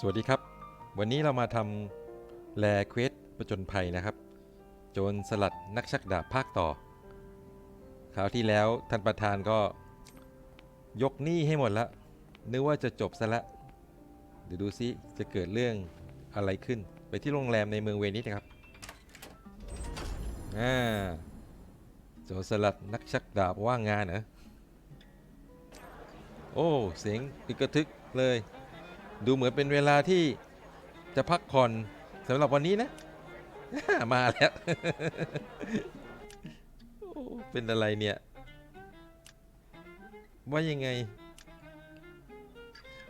สวัสดีครับ วันนี้เรามาทำแลเควสประจนภัยนะครับ โจรสลัดนักชักดาบภาคต่อ คราวที่แล้วท่านประธานก็ยกหนี้ให้หมดแล้วนึกว่าจะจบซะละ เดี๋ยวดูซิจะเกิดเรื่องอะไรขึ้น ไปที่โรงแรมในเมืองเวนิสนะครับ อ่า โจรสลัดนักชักดาบว่างงานเหรอ โอ้ เสียงอึกกระทึกเลย ดูเหมือนเป็นเวลาที่จะพักผ่อนสำหรับวันนี้นะ มาแล้ว เป็นอะไรเนี่ย ว่ายังไง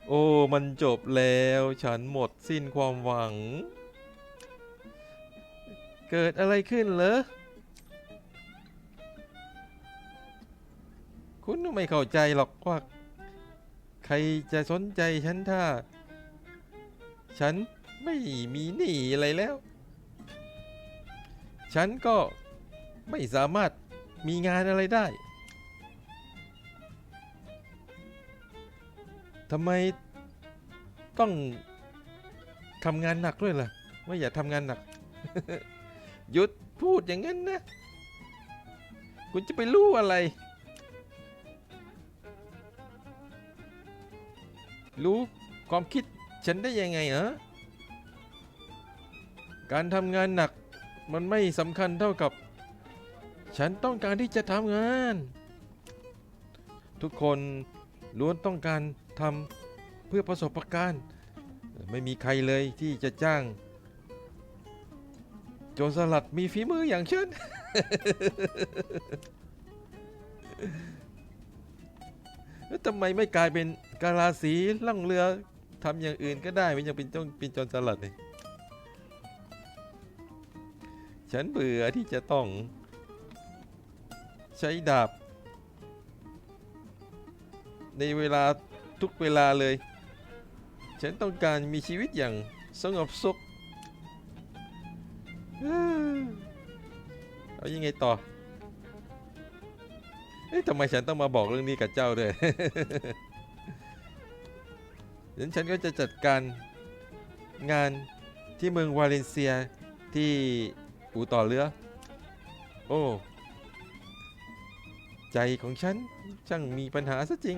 โอ้ มันจบแล้ว ฉันหมดสิ้นความหวัง เกิดอะไรขึ้นเหรอ คุณไม่เข้าใจหรอกว่า ใครจะสนใจฉันถ้า ฉันไม่มีหนี้อะไรแล้ว ฉันก็ไม่สามารถมีงานอะไรได้ทำไมต้องทำงานหนักด้วยล่ะ ไม่อยากทำงานหนัก หยุดพูดอย่างนั้นนะ คุณจะไปรู้อะไร รู้ความคิด ฉันได้ยังไงเหรอการทำงานหนักมันไม่สำคัญเท่ากับ ฉันต้องการที่จะทำงาน ทุกคนล้วนต้องการทำเพื่อประสบการณ์ไม่มีใครเลยที่จะจ้าง โจรสลัดมีฝีมืออย่างฉันแล้วทำไมไม่กลายเป็นกาลาสีล่องเรือ ทำอย่างอื่นก็ได้ไม่ยังเป็นต้องเป็นจรสลัดเลยฉันเบื่อที่จะต้อง ใช้ดาบ ในเวลาทุกเวลาเลย ฉันต้องการมีชีวิตอย่างสงบสุขเอ้อเอายังไงต่อ เอ๊ะทำไมฉันต้องมาบอกเรื่องนี้กับเจ้าด้วย งั้นฉันก็จะจัดการงานที่เมืองวาเลนเซียที่อู่ต่อเรือ โอ้ ใจของฉันช่างมีปัญหาซะจริง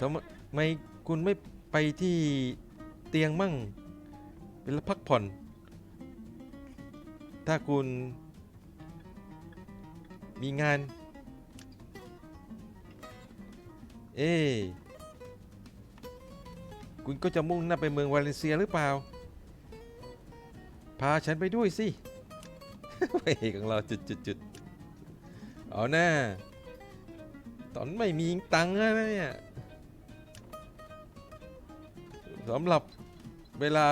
ทำไมคุณไม่ไปที่เตียงมั่ง เป็นพักผ่อน ถ้าคุณมีงาน เอ๊ะคุณก็จะมุ่งหน้าไปเมืองวาเลนเซียหรือเปล่า พาฉันไปด้วยสิพระเอกของเราจุดจุดจุดเอาหน้า ตอนไม่มีตังค์นะเนี่ยสำหรับเวลา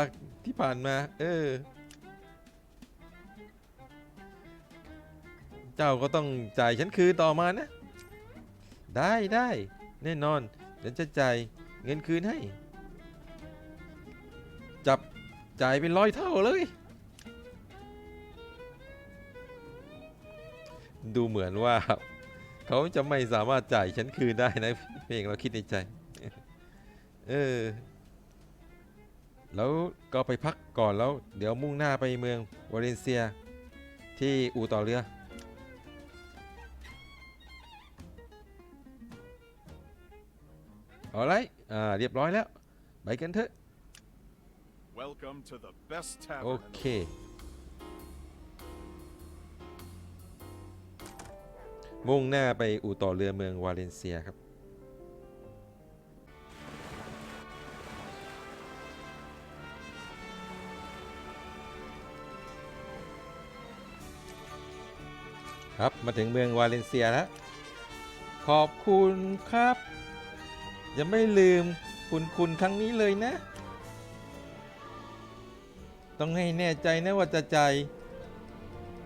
ที่ผ่านมา เออ เจ้าก็ต้องจ่ายฉันคืนต่อมานะ ได้ได้ แน่นอนฉันจะจ่ายเงินคืนให้ จับจ่ายเป็นร้อยเท่าเลย ดูเหมือนว่า เขาจะไม่สามารถจ่ายฉันคืนได้นะเพียงเราคิดในใจ เออ แล้วก็ไปพักก่อนแล้ว เดี๋ยวมุ่งหน้าไปเมืองวาเลนเซีย ที่อู่ต่อเรือ เอาไรอ่าเรียบร้อยแล้ว ไปกันเถอะ Welcome to the best โอ tavern in เค the มุ่งหน้าไปอู่ต่อเรือเมืองวาเลนเซียครับ ครับ มาถึงเมืองวาเลนเซียแล้ว ขอบคุณครับ อย่าไม่ลืมคุณคุณครั้งนี้เลยนะ ต้องให้แน่ใจนะว่าจะใจ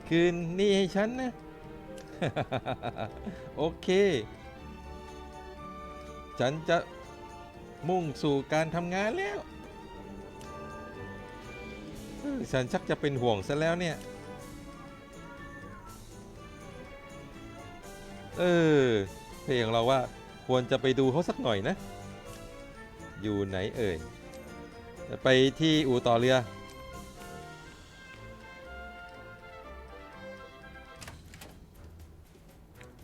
คืนนี่ให้ฉันนะ โอเค ฉันจะมุ่งสู่การทำงานแล้ว ฉันชักจะเป็นห่วงซะแล้วเนี่ย เออ เพลงเราว่า ควรจะไปดูเขาสักหน่อยนะ อยู่ไหนเอ่ย ไปที่อู่ต่อเรือ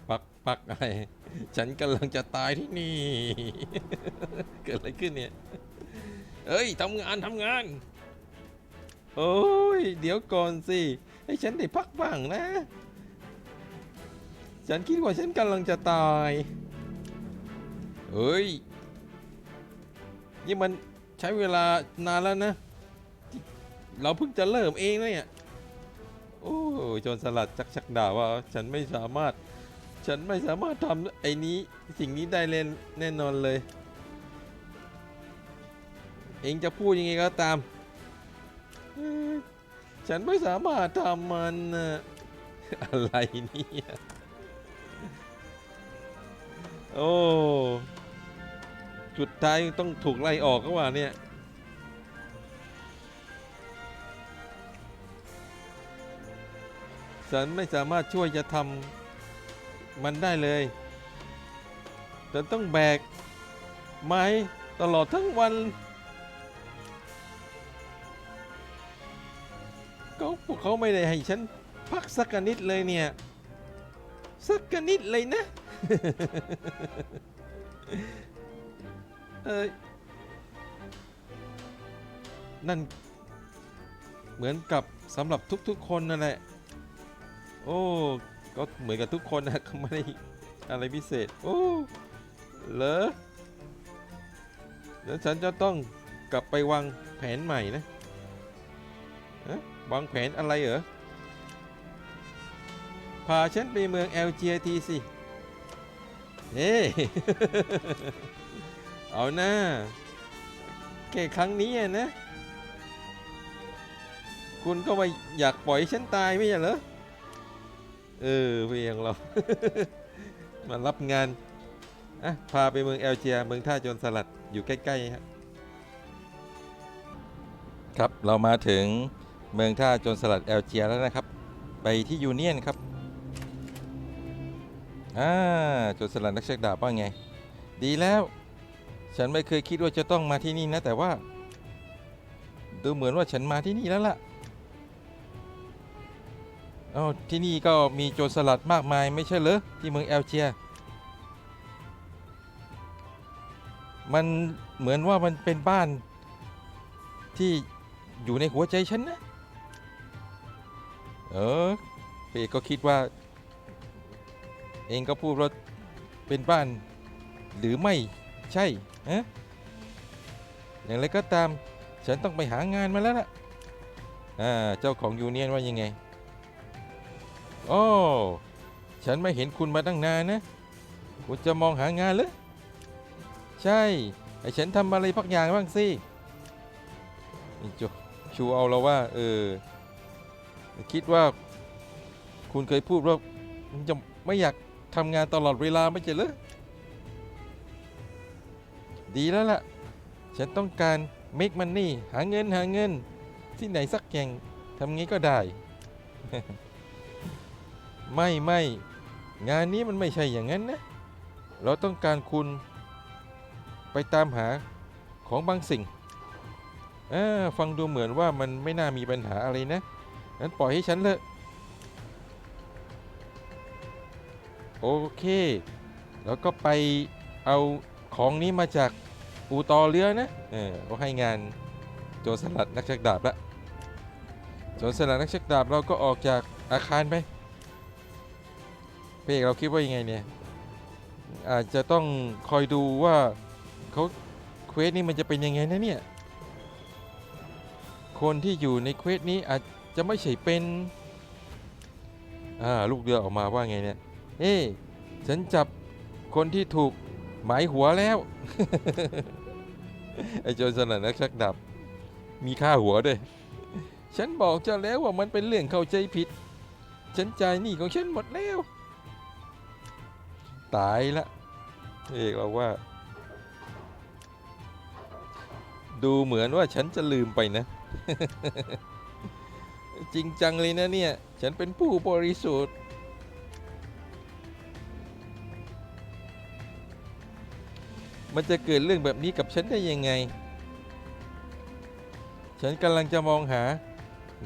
ปักปักไอฉันกำลังจะตายที่นี่ เกิดอะไรขึ้นเนี่ย เอ้ยทำงานทำงาน โอ้ย เดี๋ยวก่อนสิ ให้ฉันได้พักบ้างนะ ฉันคิดว่าฉันกำลังจะตาย เฮ้ย นี่มันใช้เวลานานแล้วนะ เราเพิ่งจะเริ่มเองนะเนี่ย โอ้ยโจรสลัดชักชักด่าว่า ฉันไม่สามารถ ฉันไม่สามารถทำไอ้นี้สิ่งนี้ได้เล่นแน่นอนเลย เองจะพูดยังไงก็ตาม ฉันไม่สามารถทำมัน อะไรเนี่ย โอ้จุดท้ายต้องถูกไล่ออกก็ว่าเนี่ยฉันไม่สามารถช่วยจะทำมันได้เลยฉันต้องแบก ไม้ตลอดทั้งวันเขาพวกเขาไม่ได้ให้ฉัน พักสักนิดเลยเนี่ย สักนิดเลยนะ เอยนั่น เหมือนกับสำหรับทุกๆคนนั่นแหละ โอ้ ก็เหมือนกับทุกคนนะก็ไม่ได้อะไรพิเศษ โอ้ เหรอแล้วฉันจะต้องกลับไปวางแผนใหม่นะะวางแผนอะไรเหรอพาฉันไปเมือง LGT สิ เฮ้เอาหน้าแค่ครั้งนี้อะนะ คุณก็ไม่อยากปล่อยฉันตายไม่ใช่เหรอ เออเพียงเรา มารับงานอะพาไปเมืองเอลเจียเมืองท่าโจรสลัดอยู่ใกล้ๆครับครับ เรามาถึงเมืองท่าโจรสลัดเอลเจียแล้วนะครับ ไปที่ยูเนียนครับ อ่าโจรสลัดนักเช็คดาบว่าไง ดีแล้ว ฉันไม่เคยคิดว่าจะต้องมาที่นี่นะ แต่ว่า ดูเหมือนว่าฉันมาที่นี่แล้วล่ะอ้าวที่นี่ก็มีโจรสลัดมากมายไม่ใช่เหรอที่เมืองเอลเจีย มันเหมือนว่ามันเป็นบ้านที่อยู่ในหัวใจฉันนะ เออเปก็คิดว่า เองก็พูดว่าเป็นบ้านหรือไม่ใช่ฮะอย่างไรก็ตามฉันต้องไปหางานมาแล้วล่ะอ่าเจ้าของยูเนียนว่ายังไงโอ้ฉันไม่เห็นคุณมาตั้งนานนะ คุณจะมองหางานหรือใช่ไอ้ฉันทำอะไรพักอย่างบ้างสิจชูเอาเราว่าเออคิดว่า คุณเคยพูดว่าจะไม่อยาก ทำงานตลอดเวลาไม่ใช่เหรอดีแล้วล่ะ ฉันต้องการ make money หาเงินหาเงิน ที่ไหนสักแห่งทำงี้ก็ได้ ไม่ไม่งานนี้มันไม่ใช่อย่างนั้นนะ เราต้องการคุณไปตามหาของบางสิ่งอฟังดูเหมือนว่ามันไม่น่ามีปัญหาอะไรนะ งั้นปล่อยให้ฉันเลย โอเค แล้วก็ไปเอาของนี้มาจากอูตอเรือนะเออเขาให้งานโจรสลัดนักชักดาบละโจรสลัดนักชักดาบเราก็ออกจากอาคารไปพี่เอกเราคิดว่ายังไงเนี่ยอาจจะต้องคอยดูว่าเขาเควสนี้มันจะเป็นยังไงนะเนี่ยคนที่อยู่ในเควสนี้อาจจะไม่ใช่เป็นอ่าลูกเรือออกมาว่าไงเนี่ย เอ๊ฉันจับคนที่ถูกหมายหัวแล้ว ไอ้โจรสลัดนักชักดับ มีค่าหัวด้วยฉันบอกเจ้าแล้วว่ามันเป็นเรื่องเข้าใจผิด ฉันจ่ายหนี้ของฉันหมดแล้ว ตายละ เอกเราว่า ดูเหมือนว่าฉันจะลืมไปนะ จริงจังเลยนะเนี่ย ฉันเป็นผู้บริสุทธิ์ มันจะเกิดเรื่องแบบนี้กับฉันได้ยังไง ฉันกำลังจะมองหา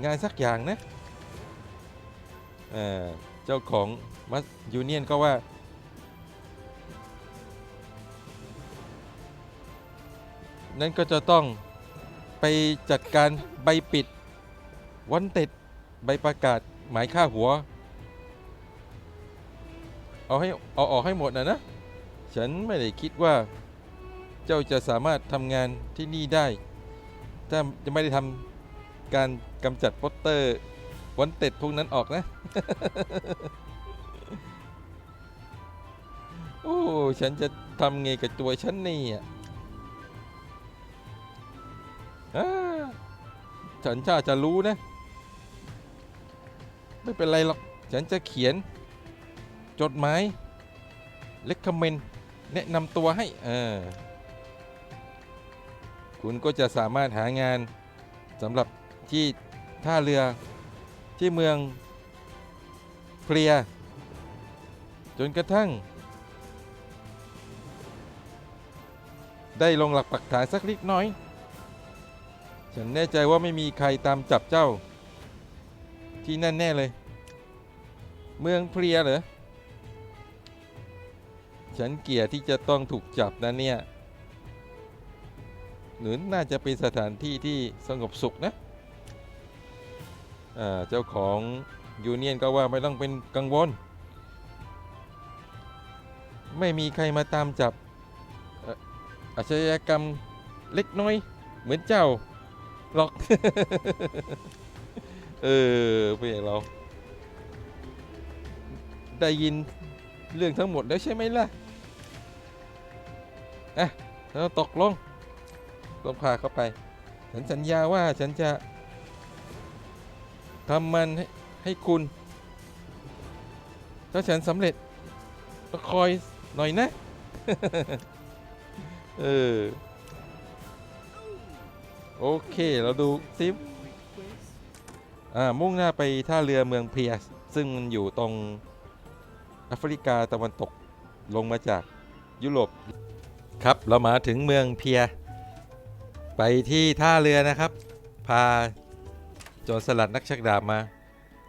งานสักอย่างนะเเจ้าของมัสยูเนียนก็ว่า นั่นก็จะต้องไปจัดการใบปิด วันเต็ดใบประกาศหมายค่าหัว เอาให้เอาออกให้หมดนะนะ ฉันไม่ได้คิดว่า เจ้าจะสามารถทำงานที่นี่ได้ ถ้าจะไม่ได้ทำการกำจัดโปสเตอร์วันเต็ดพวกนั้นออกนะ โอ้ ฉันจะทำไงกับตัวฉันนี่อะฉันชาจะรู้นะ ไม่เป็นไรหรอก ฉันจะเขียน จดหมาย เล็กคอมเมนแนะนำตัวให้ เออ คุณก็จะสามารถหางานสำหรับที่ท่าเรือที่เมืองเพลีย จนกระทั่ง ได้ลงหลักปักฐานสักเล็กน้อย ฉันแน่ใจว่าไม่มีใครตามจับเจ้า ที่นั่นแน่เลย เมืองเพลียเหรอ ฉันเกียดที่จะต้องถูกจับนะเนี่ย หรือน่าจะเป็นสถานที่ที่สงบสุขนะเจ้าของยูเนียนก็ว่าไม่ต้องเป็นกังวล ไม่มีใครมาตามจับอาชญากรรมเล็กน้อย เหมือนเจ้าหรอก เออเพื่อนเรา ได้ยินเรื่องทั้งหมดแล้วใช่ไหมล่ะอะเราตกลง ต้องพาเข้าไป ฉันสัญญาว่าฉันจะทำมันให้ให้คุณ ถ้าฉันสำเร็จก็คอยหน่อยนะ เออ โอเค เราดูซิอ่า มุ่งหน้าไปท่าเรือเมืองเพียส ซึ่งมันอยู่ตรงแอฟริกาตะวันตกลงมาจากยุโรป ครับ เรามาถึงเมืองเพีย ไปที่ท่าเรือนะครับ พาโจรสลัดนักชักดาบมา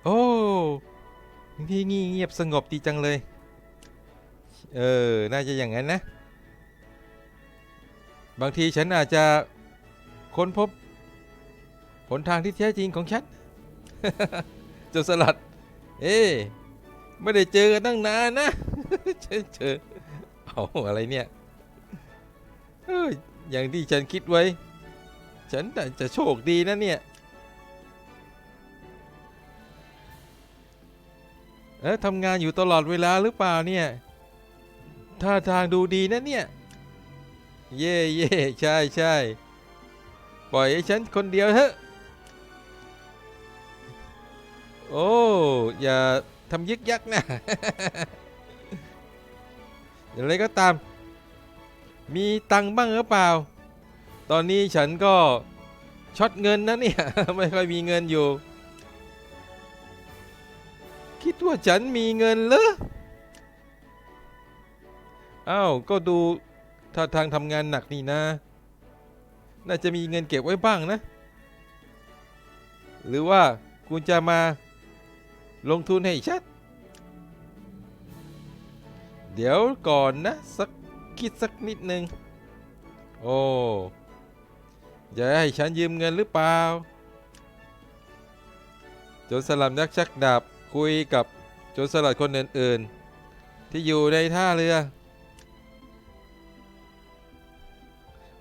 โอ้ที่นี่เงียบสงบดีจังเลย เออ น่าจะอย่างนั้นนะ บางทีฉันอาจจะค้นพบหนทางที่แท้จริงของฉันโจรสลัด เอ๊ะไม่ได้เจอกันตั้งนานนะ เจอเจอเอาอะไรเนี่ยเอ้ยอย่างที่ฉันคิดไว้ ฉันแต่จะโชคดีนะเนี่ย เอ๊ะทำงานอยู่ตลอดเวลาหรือเปล่าเนี่ย ท่าทางดูดีนะเนี่ย เย่เย่ใช่ใช่ปล่อยให้ฉันคนเดียวเถอะ โอ้ อย่าทำยึกยักนะอย่างไรก็ตาม มีตังค์บ้างหรือเปล่า ตอนนี้ฉันก็ช็อตเงินนะเนี่ย ไม่ค่อยมีเงินอยู่ คิดว่าฉันมีเงินเหรออ้าวก็ดูท่าทางทำงานหนักนี่นะ น่าจะมีเงินเก็บไว้บ้างนะ หรือว่าคุณจะมาลงทุนให้ชัดเดี๋ยวก่อนนะ สักคิดสักนิดหนึ่งโอ้ จะให้ฉันยืมเงินหรือเปล่าโจรสลัดนักชักดาบคุยกับโจรสลัดคนอื่นๆ ที่อยู่ในท่าเรือ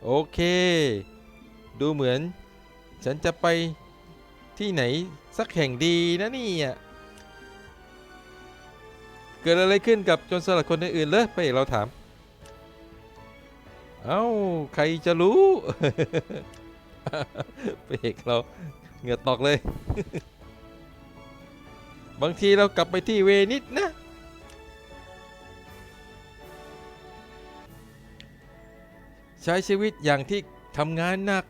โอเค ดูเหมือน ฉันจะไปที่ไหนสักแห่งดีนะนี่ยเกิดอะไรขึ้นกับโจรสลัดคนอื่นๆเลยไปเอกเราถาม เอ้า ใครจะรู้ ไปเอกเราเหงื่อตกเลย บางทีเรากลับไปที่เวนิสนะ ใช้ชีวิตอย่างที่ทำงานหนัก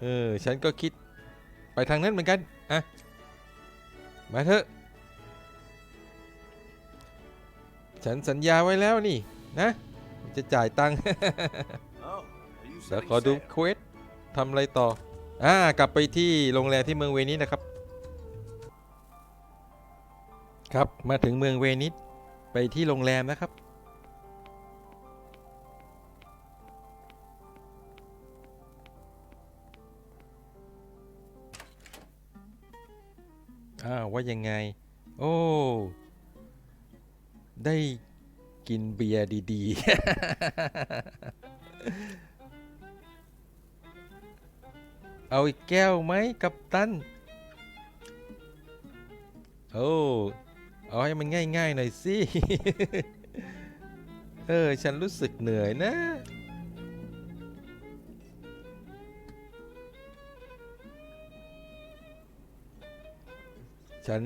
เออ ฉันก็คิดไปทางนั้นเหมือนกัน อะ มาเถอะ ฉันสัญญาไว้แล้วนี่ นะ จะจ่ายตังค์ Oh, are you เดี๋ยว setting ขอดู sail? เควสทำอะไรต่อ อ่า กลับไปที่โรงแรมที่เมืองเวนิสนะครับ ครับ มาถึงเมืองเวนิส ไปที่โรงแรมนะครับ อ้าว ว่ายังไง โอ้ ได้กินเบียร์ดี ๆ เอาอีกแก้วไหมกับตัน โอ้เอาให้มันง่ายๆหน่อยสิ เออ ฉันรู้สึกเหนื่อยนะ ฉัน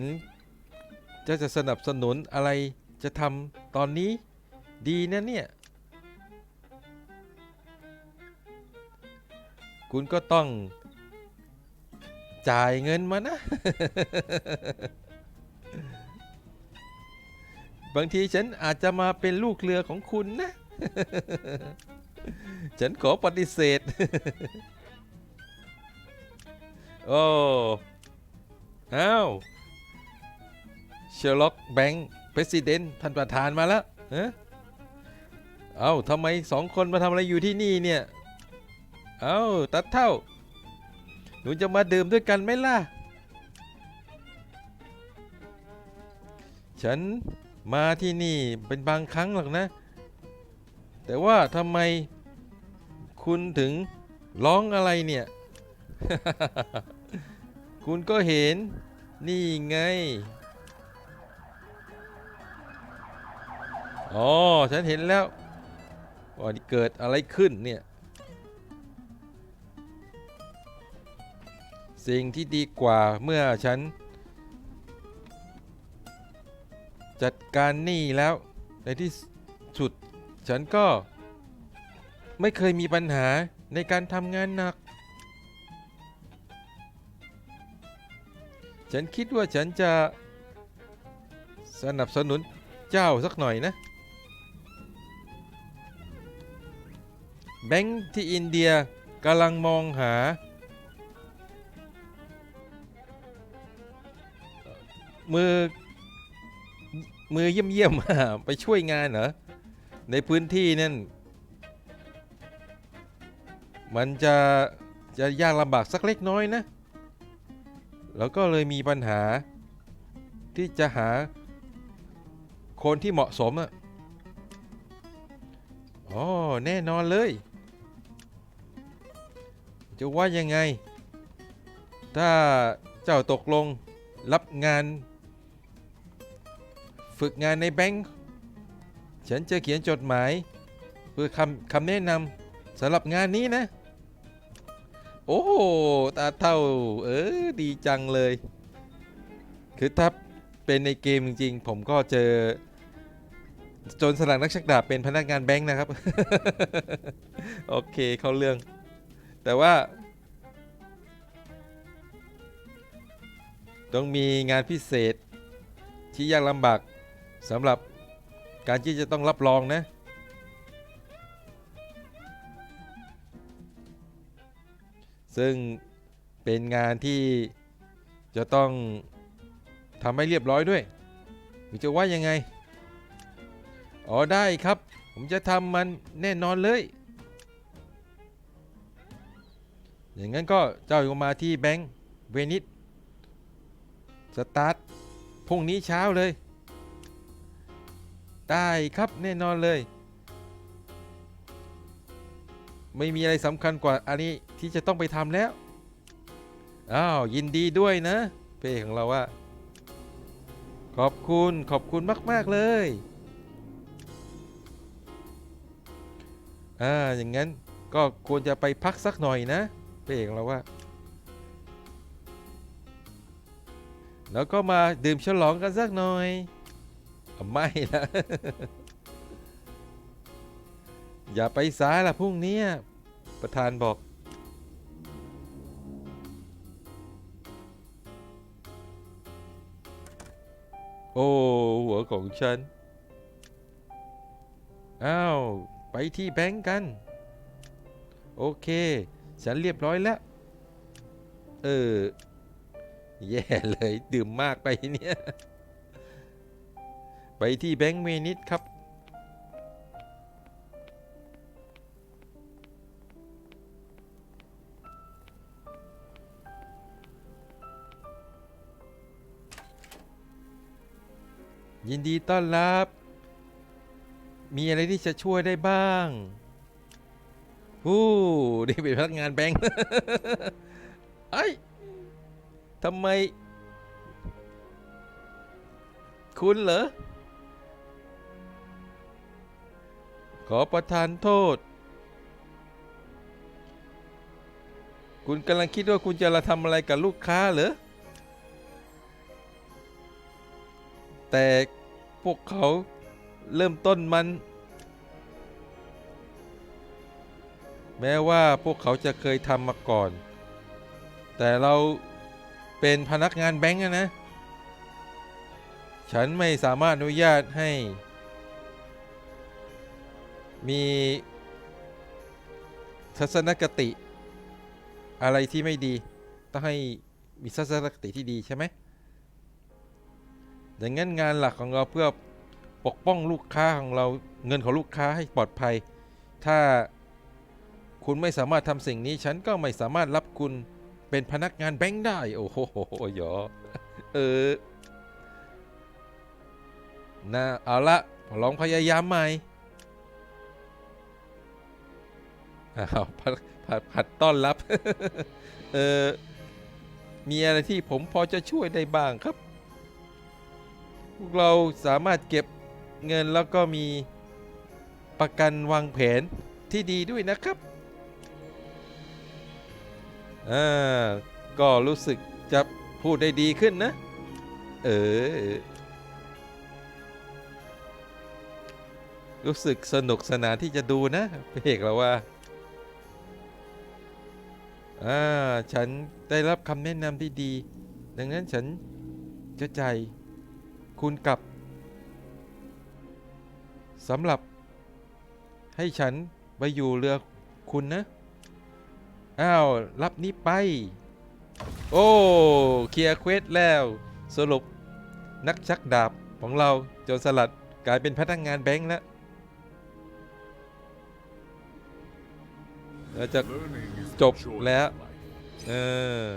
จะจะสนับสนุนอะไรจะทำตอนนี้ดีนะเนี่ย คุณก็ต้อง จ่ายเงินมานะ บางทีฉันอาจจะมาเป็นลูกเรือของคุณนะ ฉันขอปฏิเสธ โอ้อ้าวเชอร์ล็อกแบงค์ประธานท่านประธานมาแล้วเอ้เอ้าทำไมสองคนมาทำอะไรอยู่ที่นี่เนี่ย เอ้า ตัดเท่า นูจะมาดื่มด้วยกันไหมล่ะ ฉันมาที่นี่เป็นบางครั้งหรอกนะ แต่ว่าทำไมคุณถึงร้องอะไรเนี่ย คุณก็เห็นนี่ไง อ๋อ ฉันเห็นแล้วว่าเกิดอะไรขึ้นเนี่ย สิ่งที่ดีกว่าเมื่อฉัน จัดการหนี้แล้ว ในที่สุดฉันก็ ไม่เคยมีปัญหาในการทำงานหนัก ฉันคิดว่าฉันจะสนับสนุนเจ้าสักหน่อยนะ แบงค์ที่อินเดียกำลังมองหา มือ มือเยี่ยมๆไปช่วยงานเหรอ ในพื้นที่นั่น มันจะ จะยากลำบากสักเล็กน้อยนะ แล้วก็เลยมีปัญหา ที่จะหาคนที่เหมาะสมอะอ๋อแน่นอนเลย จะว่ายังไง ถ้าเจ้าตกลงรับงาน ฝึกงานในแบงค์ฉันจะเขียนจดหมาย เพื่อคำคำแนะนำสำหรับงานนี้นะ โอ้ตาเท่า เออ ดีจังเลย คือถ้าเป็นในเกมจริงๆ ผมก็เจอ จนสลัดนักชักดาบเป็นพนักงานแบงค์นะครับ โอเคเข้าเรื่อง แต่ว่า ต้องมีงานพิเศษที่ยากลำบาก สำหรับการที่จะต้องรับรองนะ ซึ่งเป็นงานที่จะต้องทำให้เรียบร้อยด้วยหรือจะว่ายังไง อ๋อได้ครับ ผมจะทำมันแน่นอนเลย อย่างนั้นก็เจ้าก็มาที่แบงค์เวนิสสตาร์ทพรุ่งนี้เช้าเลย ได้ครับแน่นอนเลย ไม่มีอะไรสำคัญกว่าอันนี้ที่จะต้องไปทำแล้ว อ้าว ยินดีด้วยนะ เป้ของเราว่า ขอบคุณขอบคุณมาก ๆ เลย อ่า อย่างนั้นก็ควรจะไปพักสักหน่อยนะ เป้ของเราว่า แล้วก็มาดื่มฉลองกันสักหน่อย ไม่นะ อย่าไปสายละพรุ่งนี้ ประธานบอก โอ้ หัวของฉัน อ้าว ไปที่แบงก์กัน โอเค ฉันเรียบร้อยแล้ว เออ แย่เลย ดื่มมากไปเนี่ย ไปที่แบงก์เมนิดครับ ยินดีต้อนรับ มีอะไรที่จะช่วยได้บ้างอู้นี่เป็นพนักงานแบงค์ไอ้ทำไม คุณเหรอ ขอประทานโทษ คุณกำลังคิดว่าคุณจะละทำอะไรกับลูกค้าเหรอ แต่พวกเขาเริ่มต้นมัน แม้ว่าพวกเขาจะเคยทำมาก่อน แต่เราเป็นพนักงานแบงก์นะ ฉันไม่สามารถอนุญาตให้ มีทัศนคติอะไรที่ไม่ดี ต้องให้มีทัศนคติที่ดีใช่ไหมดังนั้นงานหลักของเราเพื่อปกป้องลูกค้าของเราเงินของลูกค้าให้ปลอดภัย ถ้าคุณไม่สามารถทำสิ่งนี้ ฉันก็ไม่สามารถรับคุณเป็นพนักงานแบงค์ได้ โอ้โหหยอเออนะเอาละลองพยายามใหม่ อ้าวผัดผัดผัดต้อนรับ เออมีอะไรที่ผมพอจะช่วยได้บ้างครับ พวกเราสามารถเก็บเงินแล้วก็มีประกันวางแผนที่ดีด้วยนะครับอ่าก็รู้สึกจะพูดได้ดีขึ้นนะ เออ รู้สึกสนุกสนานที่จะดูนะเพกเราว่า อ่าฉันได้รับคำแนะนำที่ดี ดังนั้นฉันจะใจคุณกลับสำหรับ ให้ฉันไปอยู่เรือคุณนะ อ้าว รับนี้ไป โอ้ เคลียร์เควสแล้ว สรุปนักชักดาบของเราโจรสลัดกลายเป็นพนักงานแบงค์แล้ว เราจะจบแล้ว เออ